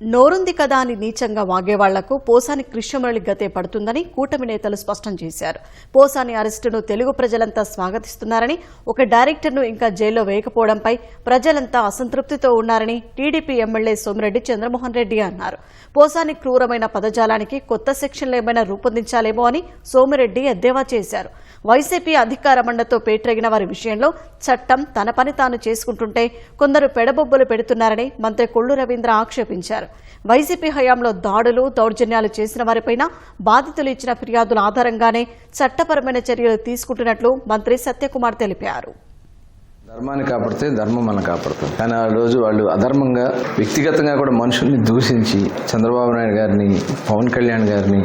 నోరుంది కదా అని నీచంగా వాగేవాళ్ళకు పోసాని కృష్ణమురళి గతే పడుతుందని కూటమి నేతలు స్పష్టం చేశారు. పోసాని అరెస్టును తెలుగు ప్రజలంతా స్వాగతిస్తున్నారని ఒక డైరెక్టర్ను ఇంకా జైల్లో వేయకపోవడంపై ప్రజలంతా అసంతృప్తితో ఉన్నారని టీడీపీ ఎమ్మెల్యే సోమిరెడ్డి చంద్రమోహన్ రెడ్డి అన్నారు. పోసాని క్రూరమైన పదజాలానికి కొత్త సెక్షన్లు ఏమైనా రూపొందించాలేమో అని సోమిరెడ్డి ఎద్దేవా చేశారు. వైసీపీ అధికార మండతో పేట్రెగిన వారి విషయంలో చట్టం తన పని తాను చేసుకుంటుంటే కొందరు పెడబొబ్బలు పెడుతున్నారని మంత్రి కొల్లు రవీంద్ర ఆక్షేపించారు. వైసీపీ హయాంలో దాడులు దౌర్జన్యాలు చేసిన వారిపైన బాధితులు ఇచ్చిన ఫిర్యాదుల ఆధారంగానే చట్టపరమైన చర్యలు తీసుకుంటున్నట్లు మంత్రి సత్యకుమార్ తెలిపారు. ధర్మాన్ని కాపాడితే ధర్మం మనం కాపాడుతుంది కానీ ఆ రోజు వాళ్ళు అధర్మంగా వ్యక్తిగతంగా కూడా మనుషుల్ని దూషించి చంద్రబాబు నాయుడు గారిని పవన్ కళ్యాణ్ గారిని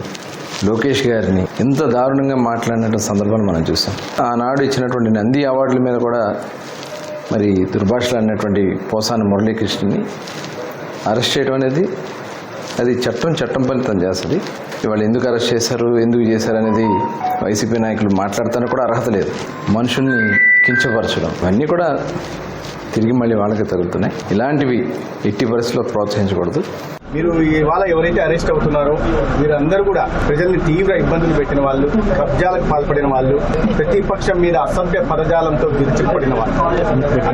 లోకేష్ గారిని ఎంత దారుణంగా మాట్లాడిన సందర్భాన్ని మనం చూసాం. ఆనాడు ఇచ్చినటువంటి నంది అవార్డుల మీద కూడా మరి దుర్భాషలు అన్నటువంటి పోసాని మురళీకృష్ణని అరెస్ట్ చేయడం అనేది అది చట్టం చట్టం ఫలితం చేస్తుంది. ఇవాళ ఎందుకు అరెస్ట్ చేశారు ఎందుకు చేశారు అనేది వైసీపీ నాయకులు మాట్లాడతానికి కూడా అర్హత లేదు. మనుషుల్ని కించపరచడం ఇవన్నీ కూడా తిరిగి మళ్ళీ వాళ్ళకి తగులుతున్నాయి ఇలాంటివి ఎట్టి పరిస్థితుల్లో ప్రోత్సహించకూడదు. మీరు ఇవాళ ఎవరైతే అరెస్ట్ అవుతున్నారో మీరందరూ కూడా ప్రజల్ని తీవ్ర ఇబ్బందులు పెట్టిన వాళ్ళు కబ్జాలకు పాల్పడిన వాళ్ళు ప్రతిపక్షం మీద అసభ్య పదజాలంతో విరుచుకుపడిన వాళ్ళు.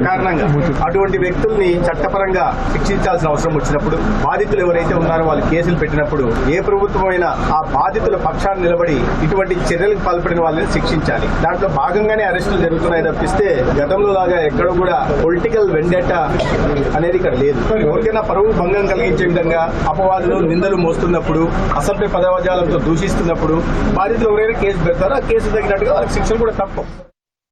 కారణంగా అటువంటి వ్యక్తుల్ని చట్టపరంగా శిక్షించాల్సిన అవసరం వచ్చినప్పుడు బాధితులు ఎవరైతే ఉన్నారో వాళ్ళు కేసులు పెట్టినప్పుడు ఏ ప్రభుత్వమైనా ఆ బాధితుల పక్షాన్ని నిలబడి ఇటువంటి చర్యలకు పాల్పడిన వాళ్ళని శిక్షించాలి. దాంట్లో భాగంగానే అరెస్టులు జరుగుతున్నాయి తప్పిస్తే గతంలో లాగా ఎక్కడో కూడా పొలిటికల్ వెండేట అనేది ఇక్కడ లేదు. ఎవరికైనా పరువు భంగం కలిగించే విధంగా అపవాదులు నిందలు మోస్తున్నప్పుడు అసభ్య పదవజాలంతో దూషిస్తున్నప్పుడు బాధితులు ఎవరైనా కేసు పెడతారో ఆ కేసు తగినట్టుగా వాళ్ళకి శిక్షలు కూడా తప్పవు.